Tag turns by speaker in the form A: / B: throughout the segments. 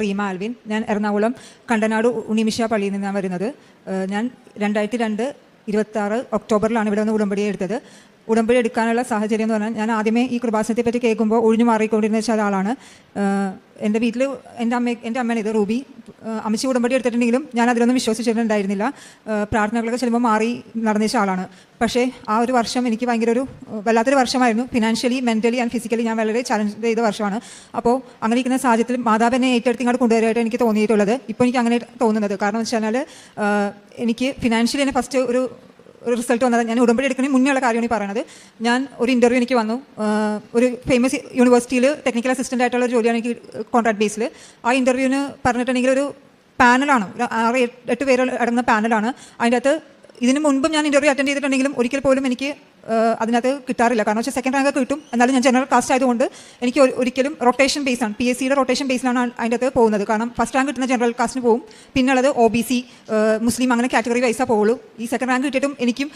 A: Reema Alvin ഞാൻ എറണാകുളം കണ്ടനാട് ഉണിമിഷ പള്ളിയിൽ നിന്നാണ് വരുന്നത്. ഞാൻ രണ്ടായിരത്തി രണ്ട് ഇരുപത്തി ആറ് ഒക്ടോബറിലാണ് ഇവിടെ നിന്ന് ഉടമ്പടി എടുത്തത്. ഉടമ്പടി എടുക്കാനുള്ള സാഹചര്യം എന്ന് പറഞ്ഞാൽ ഞാൻ ആദ്യമേ ഈ കൃപാസനത്തെ പറ്റി കേൾക്കുമ്പോൾ ഒഴിഞ്ഞു മാറിക്കൊണ്ടിരുന്ന ഒരാളാണ്. എന്റെ വീട്ടിൽ എന്റെ അമ്മ എന്റെ അമ്മയാണ് ഇത് റൂബി. ഏഹ് അമ്മച്ചി ഉടമ്പടി എടുത്തിട്ടുണ്ടെങ്കിലും ഞാൻ അതിലൊന്നും വിശ്വസിച്ചിട്ടുണ്ടായിരുന്നില്ല. പ്രാർത്ഥനകളൊക്കെ ചെല്ലുമ്പോൾ മാറി നടന്നിച്ച ആളാണ്. പക്ഷേ ആ ഒരു വർഷം എനിക്ക് ഭയങ്കര ഒരു വല്ലാത്തൊരു വർഷമായിരുന്നു. ഫിനാൻഷ്യലി മെന്റലി ആൻഡ് ഫിസിക്കലി ഞാൻ വളരെ ചലഞ്ച് ചെയ്ത വർഷമാണ്. അപ്പോൾ അങ്ങനെ ഇരിക്കുന്ന സാഹചര്യത്തിൽ മാതാവ് എന്നെ ഏറ്റെടുത്ത് ഇങ്ങോട്ട് കൊണ്ടുവരാനായിട്ട് എനിക്ക് തോന്നിയിട്ടുള്ളത്. ഇപ്പോൾ എനിക്ക് അങ്ങനെ തോന്നുന്നത്. കാരണം എന്ന് വെച്ചാൽ എനിക്ക് ഫിനാൻഷ്യലി എന്നെ ഫസ്റ്റ് ഒരു ഒരു റിസൾട്ട് വന്നത്. ഞാൻ ഉടമ്പടി എടുക്കുന്നതിന് മുന്നേ ഉള്ള കാര്യമാണ് പറയുന്നത് ഞാൻ ഒരു ഇന്റർവ്യൂ എനിക്ക് വന്നു. ഒരു ഫേമസ് യൂണിവേഴ്സിറ്റിയിൽ ടെക്നിക്കൽ അസിസ്റ്റന്റ് ആയിട്ടുള്ള ഒരു ജോലിയാണ് എനിക്ക് കോൺട്രാക്ട് ബേസിൽ ആ ഇന്റർവ്യൂവിന് പറഞ്ഞിട്ടുണ്ടെങ്കിൽ ഒരു പാനലാണ് ഒരു ആറ് എട്ട് പേര് അടങ്ങുന്ന പാനലാണ് അതിന്റെ അകത്ത് ഇതിന് മുൻപും ഞാൻ ഇന്റർവ്യൂ അറ്റൻഡ് ചെയ്തിട്ടുണ്ടെങ്കിലും ഒരിക്കൽ പോലും എനിക്ക് അതിനകത്ത് കിട്ടാറില്ല. കാരണം വെച്ചാൽ സെക്കൻഡ് റാങ്ക് കിട്ടും. എന്നാലും ഞാൻ ജനറൽ കാസ്റ്റ് ആയതുകൊണ്ട് എനിക്ക് ഒരിക്കലും റൊട്ടേഷൻ ബേസാണ് പി എസ് സിയുടെ റൊട്ടേഷൻ ബേസിലാണ് അതിന്റെ അകത്ത് പോകുന്നത്. കാരണം ഫസ്റ്റ് റാങ്ക് കിട്ടുന്ന ജനറൽ കാസ്റ്റിന് പോകും. പിന്നുള്ളത് ഒ ബി സി മുസ്ലിം അങ്ങനെ കാറ്റഗറി വൈസാ പോകുള്ളൂ. ഈ സെക്കൻഡ് റാങ്ക് കിട്ടിയിട്ടും എനിക്കും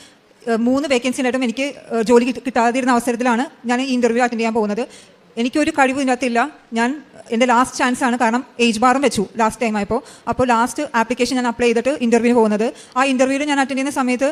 A: മൂന്ന് വേക്കൻസിനായിട്ടും എനിക്ക് ജോലി കിട്ട- കിട്ടാതിരുന്ന അവസരത്തിലാണ് ഞാൻ ഈ ഇന്റർവ്യൂ അറ്റൻഡ് ചെയ്യാൻ പോകുന്നത്. എനിക്കൊരു കഴിവ് ഇതിനകത്തില്ല. ഞാൻ എന്റെ ലാസ്റ്റ് ചാൻസ് ആണ്. കാരണം ഏജ് ബാറും വെച്ചു ലാസ്റ്റ് ടൈം ആയപ്പോൾ അപ്പോൾ ലാസ്റ്റ് ആപ്ലിക്കേഷൻ ഞാൻ അപ്ലൈ ചെയ്തിട്ട് ഇന്റർവ്യൂവിന് പോകുന്നത്. ആ ഇന്റർവ്യൂവിൽ ഞാൻ അറ്റൻഡ് ചെയ്യുന്ന സമയത്ത്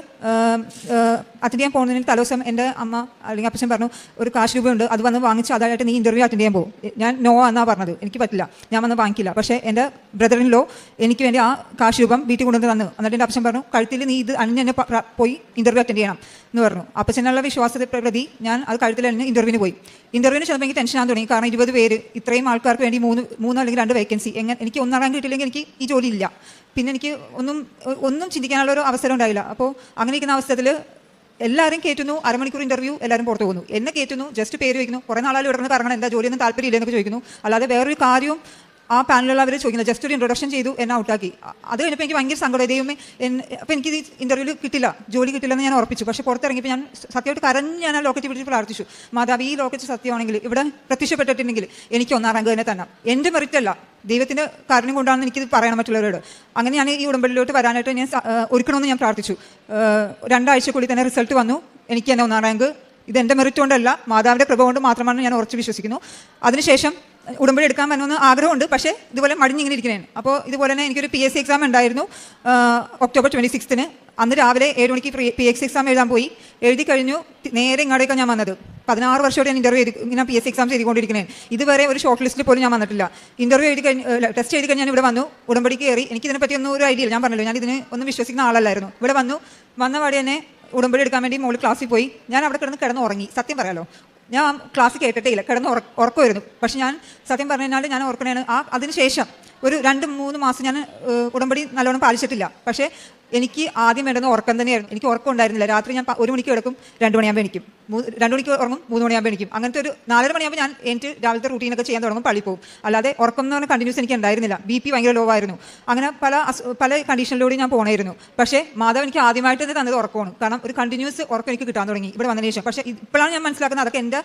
A: അറ്റൻഡ് ചെയ്യാൻ പോകുന്നതിന് തലേദിവസം എന്റെ അമ്മ അല്ലെങ്കിൽ അപ്പച്ചൻ പറഞ്ഞു ഒരു കാശ് രൂപയുണ്ട്. അത് വന്ന് വാങ്ങിച്ച് അതായിട്ട് നീ ഇന്റർവ്യൂ അറ്റൻഡ് ചെയ്യാൻ പോകും. ഞാൻ നോ എന്നാണ് പറഞ്ഞത്. എനിക്ക് പറ്റില്ല. ഞാൻ വന്ന് വാങ്ങിക്കില്ല. പക്ഷേ എന്റെ ബ്രദറിനിലോ എനിക്ക് വേണ്ടി ആ കാശ് രൂപം വീട്ടിൽ കൊണ്ടുവന്ന് തന്നു. എന്നിട്ട് എന്റെ അപ്പച്ചൻ പറഞ്ഞു കഴുത്തിൽ നീ ഇത് അണിഞ്ഞ് തന്നെ പോയി ഇന്റർവ്യൂ അറ്റൻഡ് ചെയ്യണം. എന്ന് പറഞ്ഞു. അപ്പച്ചനുള്ള വിശ്വാസത്തെ പ്രതി ഞാൻ അത് കഴുത്തിൽ അണിഞ്ഞ് ഇന്റർവ്യൂവിന് പോയി. ഇന്റർവ്യൂവിന് ചെന്നപ്പോൾ എനിക്ക് ടെൻഷൻ ആകാൻ തുടങ്ങി. കാരണം ഇരുപത് പേര് ഇത്രയും ആൾക്കാർക്ക് വേണ്ടി മൂന്ന് മൂന്ന് അല്ലെങ്കിൽ രണ്ട് വേക്കൻസി എങ്ങനെ എനിക്ക് ഒന്നാം കിട്ടില്ലെങ്കിൽ എനിക്ക് ഈ ജോലി ഇല്ല പിന്നെ എനിക്ക് ഒന്നും ഒന്നും ചിന്തിക്കാനുള്ള ഒരു അവസരം ഉണ്ടായില്ല. അപ്പോൾ അങ്ങനെ ഇരിക്കുന്ന അവസരത്തിൽ എല്ലാവരും കയറ്റുന്നു അരമണിക്കൂർ ഇന്റർവ്യൂ എല്ലാവരും പുറത്തു പോകുന്നു. എന്നെ കയറ്റുന്നു ജസ്റ്റ് പേര് വയ്ക്കുന്നു കുറേ നാളാലും ഇവിടെ കറങ്ങണം എന്താ? ജോലിയൊന്നും താല്പര്യമില്ല എന്നൊക്കെ ചോദിക്കുന്നു. അല്ലാതെ വേറൊരു കാര്യവും ആ പാനലുള്ളവർ ചോദിക്കുന്നത് ജസ്റ്റ് ഒരു ഇൻട്രൊഡക്ഷൻ ചെയ്തു എന്നെ ഔട്ടാക്കി. അത് കഴിഞ്ഞപ്പോൾ എനിക്ക് ഭയങ്കര സങ്കടം ദൈവമേ അപ്പോൾ എനിക്ക് ഈ ഇന്റർവ്യൂവിൽ കിട്ടില്ല ജോലി കിട്ടില്ലെന്ന് ഞാൻ ഉറപ്പിച്ചു. പക്ഷേ പുറത്തിറങ്ങിയപ്പോൾ ഞാൻ സത്യമായിട്ട് കരഞ്ഞ് ഞാൻ ആ ലോക്കറ്റ് പിടിച്ച് പ്രാർത്ഥിച്ചു. മാതാവ് ഈ ലോക്കറ്റ് സത്യമാണെങ്കിൽ ഇവിടെ പ്രത്യക്ഷപ്പെട്ടിട്ടുണ്ടെങ്കിൽ എനിക്ക് ഒന്നാം റാങ്ക് തന്നെ തന്നെ എന്റെ മെറിറ്റ് അല്ല. ദൈവത്തിന്റെ കാരണം കൊണ്ടാണെന്ന് എനിക്കിത് പറയണം മറ്റുള്ളവരോട് അങ്ങനെ ഞാൻ ഈ ഉടമ്പടിയിലോട്ട് വരാനായിട്ട് ഞാൻ ഒരുക്കണമെന്ന് ഞാൻ പ്രാർത്ഥിച്ചു. രണ്ടാഴ്ചക്കുള്ളിൽ തന്നെ റിസൾട്ട് വന്നു. എനിക്ക് തന്നെ ഒന്നാം റാങ്ക്. ഇത് എന്റെ മെറിറ്റ് കൊണ്ടല്ല മാതാവിന്റെ കൃപ കൊണ്ട് മാത്രമാണ് ഞാൻ ഉറച്ച് വിശ്വസിക്കുന്നു. അതിനുശേഷം ഉടമ്പടി എടുക്കാൻ വരണമെന്ന് ആഗ്രഹമുണ്ട്. പക്ഷേ ഇതുപോലെ മടിഞ്ഞിങ്ങനെ ഇരിക്കുന്നതാണ്. അപ്പോൾ ഇതുപോലെ തന്നെ എനിക്കൊരു പി എസ് സി എക്സാം ഉണ്ടായിരുന്നു. ഒക്ടോബർ ട്വന്റി സിക്സ്തിന് അന്ന് രാവിലെ ഏഴ് മണിക്ക് പി എസ് സി എക്സാം എഴുതാൻ പോയി. എഴുതി കഴിഞ്ഞു നേരെ ഇങ്ങോട്ടേക്കാണ് ഞാൻ വന്നത്. പതിനാറ് വർഷമായിട്ട് ഞാൻ ഇന്റർവ്യൂ ചെയ്ത് ഇങ്ങനെ പി എസ് സി എക്സാം ചെയ്തുകൊണ്ടിരിക്കുന്നത് ഇതുവരെ ഒരു ഷോർട്ട് ലിസ്റ്റിൽ പോലും ഞാൻ വന്നിട്ടില്ല. ഇന്റർവ്യൂ എഴുതി കഴിഞ്ഞ് ടെസ്റ്റ് എഴുതി കഴിഞ്ഞ് ഞാൻ ഇവിടെ വന്നു. ഉടമ്പടിക്ക് കയറി. എനിക്ക് ഇതിനെപ്പറ്റി ഒന്നും ഒരു ഐഡിയ ഇല്ല. ഞാൻ പറഞ്ഞല്ലോ ഞാൻ ഇതിന് ഒന്നും വിശ്വസിക്കുന്ന ആളല്ലായിരുന്നു. ഇവിടെ വന്നു. വന്ന പാടി തന്നെ ഉടമ്പടി എടുക്കാൻ വേണ്ടി മോൾ ക്ലാസ്സിൽ പോയി. ഞാൻ അവിടെ കിടന്ന് കിടന്ന് ഉറങ്ങി സത്യം പറയാലോ. ഞാൻ ക്ലാസ് കേട്ടിട്ടേ ഇല്ല കിടന്ന് ഉറക്കുമായിരുന്നു പക്ഷെ ഞാൻ സത്യം പറഞ്ഞു ഞാൻ ഓർക്കണേണ്. ആ അതിനുശേഷം ഒരു രണ്ട് മൂന്ന് മാസം ഞാൻ ഉടമ്പടി നല്ലോണം പാലിച്ചിട്ടില്ല. പക്ഷേ എനിക്ക് ആദ്യം വേണ്ടുന്ന ഉറക്കം തന്നെയായിരുന്നു എനിക്ക് ഉറക്കം ഉണ്ടായിരുന്നില്ല. രാത്രി ഞാൻ ഒരു മണിക്ക് കിടക്കും രണ്ട് മണിയാകുമ്പോൾ എനിക്കും രണ്ട് മണിക്ക് ഉറങ്ങും മൂന്ന് മണിയാകുമ്പോൾ എനിക്കും അങ്ങനത്തെ ഒരു നാലര മണിയാകുമ്പോൾ ഞാൻ എനിക്ക് രാവിലത്തെ റൂട്ടീനൊക്കെ ചെയ്യാൻ തുടങ്ങും പള്ളി പോകും. അല്ലാതെ ഉറക്കം എന്ന് പറഞ്ഞാൽ കണ്ടിന്യൂസ് എനിക്ക് ഉണ്ടായിരുന്നില്ല. ബി പി ഭയങ്കര ലോ ആയിരുന്നു. അങ്ങനെ പല പല കണ്ടീഷനിലൂടെ ഞാൻ പോകണമായിരുന്നു പക്ഷേ മാധവ് എനിക്ക് ആദ്യമായിട്ട് തന്നെ തന്നത് ഉറക്കമാണ്. കാരണം ഒരു കണ്ടിന്യൂസ് ഉറക്കം എനിക്ക് കിട്ടാൻ തുടങ്ങി ഇവിടെ വന്നതിന് ശേഷം. പക്ഷേ ഇപ്പോഴാണ് ഞാൻ മനസ്സിലാക്കുന്നത് അതൊക്കെ എന്റെ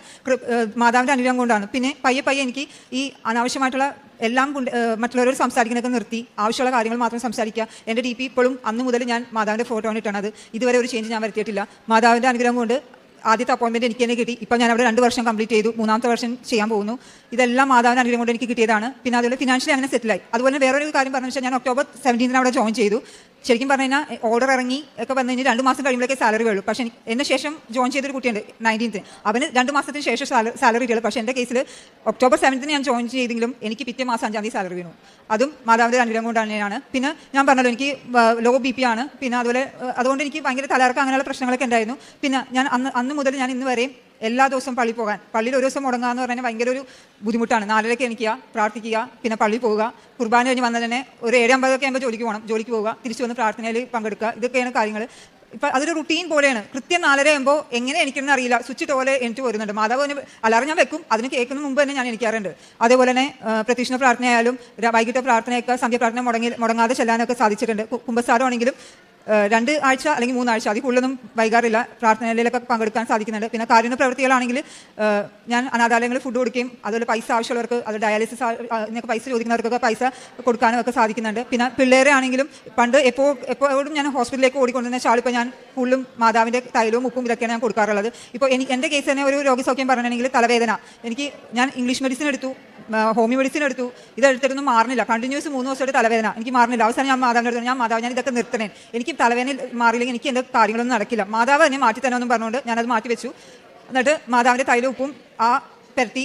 A: മാതാവിന്റെ അനുഗ്രഹം കൊണ്ടാണ്. പിന്നെ പയ്യെ പയ്യെ എനിക്ക് ഈ അനാവശ്യമായിട്ടുള്ള എല്ലാം കൊണ്ട് മറ്റുള്ളവരോട് സംസാരിക്കുന്നതൊക്കെ നിർത്തി ആവശ്യമുള്ള കാര്യങ്ങൾ മാത്രം സംസാരിക്കുക. എന്റെ ഡി പി ഇപ്പോഴും അന്ന് മുതൽ ഞാൻ മാതാവിന്റെ ഫോട്ടോ ആണ് ഇട്ടണത് ഇതുവരെ ഒരു ചേഞ്ച് ഞാൻ വരുത്തിയിട്ടില്ല. മാതാവിന്റെ അനുഗ്രഹം കൊണ്ട് ആദ്യത്തെ അപ്പോയിൻമെന്റ് എനിക്ക് തന്നെ കിട്ടി. ഇപ്പം ഞാൻ അവിടെ രണ്ട് വർഷം കംപ്ലീറ്റ് ചെയ്തു. മൂന്നാമത്തെ വർഷം ചെയ്യാൻ പോകുന്നു. ഇതെല്ലാം മാതാവിന്റെ അനുഗ്രഹം കൊണ്ട് എനിക്ക് കിട്ടിയതാണ്. പിന്നെ അതുപോലെ ഫിനാൻഷ്യലി അങ്ങനെ സെറ്റിലായി അതുപോലെ വേറൊരു കാര്യം പറഞ്ഞു വെച്ചാൽ ഞാൻ ഒക്ടോബർ സെവന്റീനിന് അവിടെ ജോയിൻ ചെയ്തു. ശരിക്കും പറഞ്ഞു കഴിഞ്ഞാൽ ഓർഡർ ഇറങ്ങി ഒക്കെ വന്നു കഴിഞ്ഞാൽ രണ്ട് മാസം കഴിയുമ്പോഴേക്കേ സാലറി വേളൂ പക്ഷേ എന്നെ ശേഷം ജോയിൻ ചെയ്തൊരു കുട്ടിയുണ്ട് നയന്റീൻത്ത് അവന് രണ്ട് മാസത്തിന് ശേഷം സാലറി കിട്ടുള്ളൂ പക്ഷേ എന്റെ കേസിൽ ഒക്ടോബർ സെവൻത്തിന് ഞാൻ ജോയിൻ ചെയ്തെങ്കിലും എനിക്ക് പിറ്റേ മാസം അഞ്ചാം തീയതി സാലറി വീണു. അതും മാതാവിന്റെ അനുഗ്രഹം കൊണ്ടാണ് ഞാനാണ് പിന്നെ ഞാൻ പറഞ്ഞല്ലോ എനിക്ക് ലോ ബി പി ആണ്. പിന്നെ അതുപോലെ അതുകൊണ്ട് എനിക്ക് ഭയങ്കര തലകറക്കം അങ്ങനെയുള്ള പ്രശ്നങ്ങളൊക്കെ ഉണ്ടായിരുന്നു. പിന്നെ ഞാൻ അന്ന് അന്ന് മുതൽ ഞാൻ ഇന്ന് വരെയും എല്ലാ ദിവസവും പള്ളി പോകാൻ. പള്ളിയിൽ ഒരു ദിവസം മുടങ്ങുക എന്ന് പറഞ്ഞാൽ ഭയങ്കര ഒരു ബുദ്ധിമുട്ടാണ്. നാലരയ്ക്ക് എണിക്കുക പ്രാർത്ഥിക്കുക പിന്നെ പള്ളി പോവുക. കുർബാന കഴിഞ്ഞ് വന്നാൽ തന്നെ ഒരു ഏഴ് അമ്പതൊക്കെ ആകുമ്പോൾ ജോലിക്ക് പോകണം. ജോലിക്ക് പോവുക തിരിച്ചു വന്ന് പ്രാർത്ഥനയിൽ പങ്കെടുക്കുക. ഇതൊക്കെയാണ് കാര്യങ്ങൾ ഇപ്പം അതൊരു റുട്ടീൻ പോലെയാണ്. കൃത്യം നാലര ആകുമ്പോൾ എങ്ങനെ എനിക്കെന്ന് അറിയില്ല. സ്വിച്ച് പോലെ എനിക്ക് വരുന്നുണ്ട് മാതാവ് തന്നെ അലാറം ഞാൻ വെക്കും. അതിന് കേൾക്കുന്ന മുമ്പ് തന്നെ ഞാൻ എനിക്കാറുണ്ട് അതേപോലെ തന്നെ പ്രതീക്ഷണ പ്രാർത്ഥനയായാലും വൈകിട്ട് പ്രാർത്ഥനയൊക്കെ സന്ധ്യ പ്രാർത്ഥന മുടങ്ങി മുടങ്ങാതെ ചെല്ലാനൊക്കെ സാധിച്ചിട്ടുണ്ട്. കുമ്പസാരമാണെങ്കിലും രണ്ട് ആഴ്ച അല്ലെങ്കിൽ മൂന്നാഴ്ച അതിൽ കൂടുതലൊന്നും വൈകാറില്ല. പ്രാർത്ഥനയിലൊക്കെ പങ്കെടുക്കാൻ സാധിക്കുന്നുണ്ട്. പിന്നെ കാരുണ്യ പ്രവൃത്തികളാണെങ്കിൽ ഞാൻ അനാഥാലയങ്ങളിൽ ഫുഡ് കൊടുക്കുകയും അതുപോലെ പൈസ ആവശ്യമുള്ളവർക്ക് അത് ഡയാലിസിസ് എന്നൊക്കെ പൈസ ചോദിക്കുന്നവർക്കൊക്കെ പൈസ കൊടുക്കാനും ഒക്കെ സാധിക്കുന്നുണ്ട്. പിന്നെ പിള്ളേരെ ആണെങ്കിലും പണ്ട് എപ്പോൾ എപ്പോഴും ഞാൻ ഹോസ്പിറ്റലിലേക്ക് ഓടിക്കൊണ്ടിരുന്ന ചാളിപ്പോൾ ഞാൻ ഫുള്ളും മാതാവിന്റെ തൈലവും ഉപ്പും ഇതൊക്കെയാണ് ഞാൻ കൊടുക്കാറുള്ളത്. ഇപ്പോൾ എനിക്ക് എന്റെ കേസ് തന്നെ ഒരു രോഗസൗഖ്യം പറഞ്ഞിട്ടുണ്ടെങ്കിൽ തലവേദന. എനിക്ക് ഞാൻ ഇംഗ്ലീഷ് മെഡിസിൻ എടുത്തു ഹോമിയോ മെഡിസിൻ എടുത്തു. ഇതെടുത്തിട്ടൊന്നും മാറുന്നില്ല. കണ്ടിന്യൂസ് മൂന്ന് ദിവസമായിട്ട് തലവേദന. എനിക്ക് മാറുന്നില്ല. അവസാനം ഞാൻ മാതാവിന്റെ അടുത്ത് ഞാൻ മാതാവ് ഞാൻ ഇതൊക്കെ നിർത്തണേ. എനിക്ക് തലവേദന മാറിയില്ലെങ്കിൽ എനിക്ക് എന്റെ കാര്യങ്ങളൊന്നും നടക്കില്ല. മാതാവ് എന്നെ മാറ്റി തരാമെന്നും പറഞ്ഞുകൊണ്ട് ഞാനത് മാറ്റി വെച്ചു എന്നിട്ട് മാതാവിന്റെ തൈലം ഉപ്പും ആ പെരട്ടി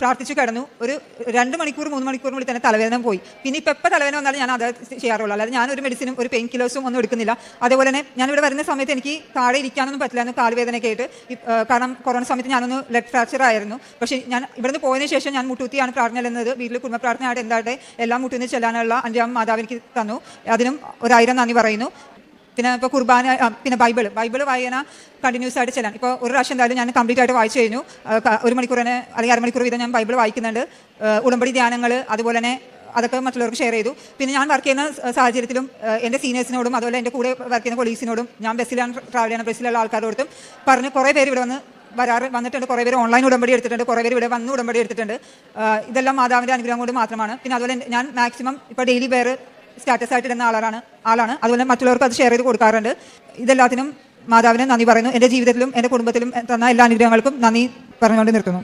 A: പ്രാർത്ഥിച്ചു കിടന്നു. ഒരു രണ്ട് മണിക്കൂർ മൂന്ന് മണിക്കൂറിനുള്ളിൽ തന്നെ തലവേദന പോയി. പിന്നെ ഇപ്പം എപ്പോൾ തലവേദന വന്നാലും ഞാൻ അത് ചെയ്യാറുള്ളൂ. അല്ലാതെ ഞാൻ ഒരു മെഡിസിനും ഒരു പെയിൻ കില്ലേഴ്സും ഒന്നും എടുക്കുന്നില്ല. അതേപോലെ തന്നെ ഞാൻ വരുന്ന സമയത്ത് എനിക്ക് താഴെ ഇരിക്കാനൊന്നും പറ്റില്ലായിരുന്നു കാൽവേദനയൊക്കെ ആയിട്ട്. കാരണം കൊറോണ സമയത്ത് ഞാനൊന്ന് ലെഗ് ഫ്രാക്ചർ ആയിരുന്നു. പക്ഷേ ഞാൻ ഇവിടുന്ന് പോയതിനു ശേഷം ഞാൻ മുട്ടുത്തിയാണ് പ്രാർത്ഥന ചെല്ലുന്നത് വീട്ടിൽ കുടുംബ പ്രാർത്ഥനയായിട്ട് എന്താകട്ടെ എല്ലാം മുട്ടുന്ന് ചെല്ലാനുള്ള അഞ്ചാം മാതാവ് എനിക്ക് തന്നു. അതിനും ഒരായിരം നന്ദി പറയുന്നു. പിന്നെ ഇപ്പോൾ കുർബാന പിന്നെ ബൈബിൾ ബൈബിൾ വായന കണ്ടിന്യൂസ് ആയിട്ട് ചെല്ലാൻ ഇപ്പോൾ ഒരു പ്രാവശ്യം എന്തായാലും ഞാൻ കംപ്ലീറ്റ് ആയിട്ട് വായിച്ചു കഴിഞ്ഞു. ഒരു മണിക്കൂർ തന്നെ അല്ലെങ്കിൽ അരമണിക്കൂർ വീതം ഞാൻ ബൈബിൾ വായിക്കുന്നുണ്ട്. ഉടമ്പടി ധ്യാനങ്ങൾ അതുപോലെ തന്നെ അതൊക്കെ മറ്റുള്ളവർക്ക് ഷെയർ ചെയ്തു. പിന്നെ ഞാൻ വർക്ക് ചെയ്യുന്ന സാഹചര്യത്തിലും എന്റെ സീനിയേഴ്സിനോടും അതുപോലെ എന്റെ കൂടെ വർക്ക് ചെയ്യുന്ന കൊളീഗ്സിനോടും ഞാൻ ബസ്സിലാണ് ട്രാവൽ ചെയ്യുന്ന ബസ്സിലുള്ള ആൾക്കാരോടും പറഞ്ഞ് കുറേ പേര് ഇവിടെ വന്ന് വരാറ് വന്നിട്ടുണ്ട്. കുറേ പേര് ഓൺലൈൻ ഉടമ്പടി എടുത്തിട്ടുണ്ട്. കുറേ പേര് ഇവിടെ വന്ന് ഉടമ്പടി എടുത്തിട്ടുണ്ട്. ഇതെല്ലാം മാതാവിന്റെ അനുഗ്രഹം കൊണ്ട് മാത്രമാണ്. പിന്നെ അതുപോലെ ഞാൻ മാക്സിമം ഇപ്പോൾ ഡെയിലി വേറെ സ്റ്റാറ്റസ് ആയിട്ട് ഇടുന്ന ആളാണ് ആളാണ്. അതുപോലെ മറ്റുള്ളവർക്ക് അത് ഷെയർ ചെയ്ത് കൊടുക്കാറുണ്ട്. ഇതെല്ലാത്തിനും മാതാവിനെ നന്ദി പറയുന്നു. എന്റെ ജീവിതത്തിലും എന്റെ കുടുംബത്തിലും തന്ന എല്ലാ അനുഗ്രഹങ്ങൾക്കും നന്ദി പറഞ്ഞുകൊണ്ട് നിർത്തുന്നു.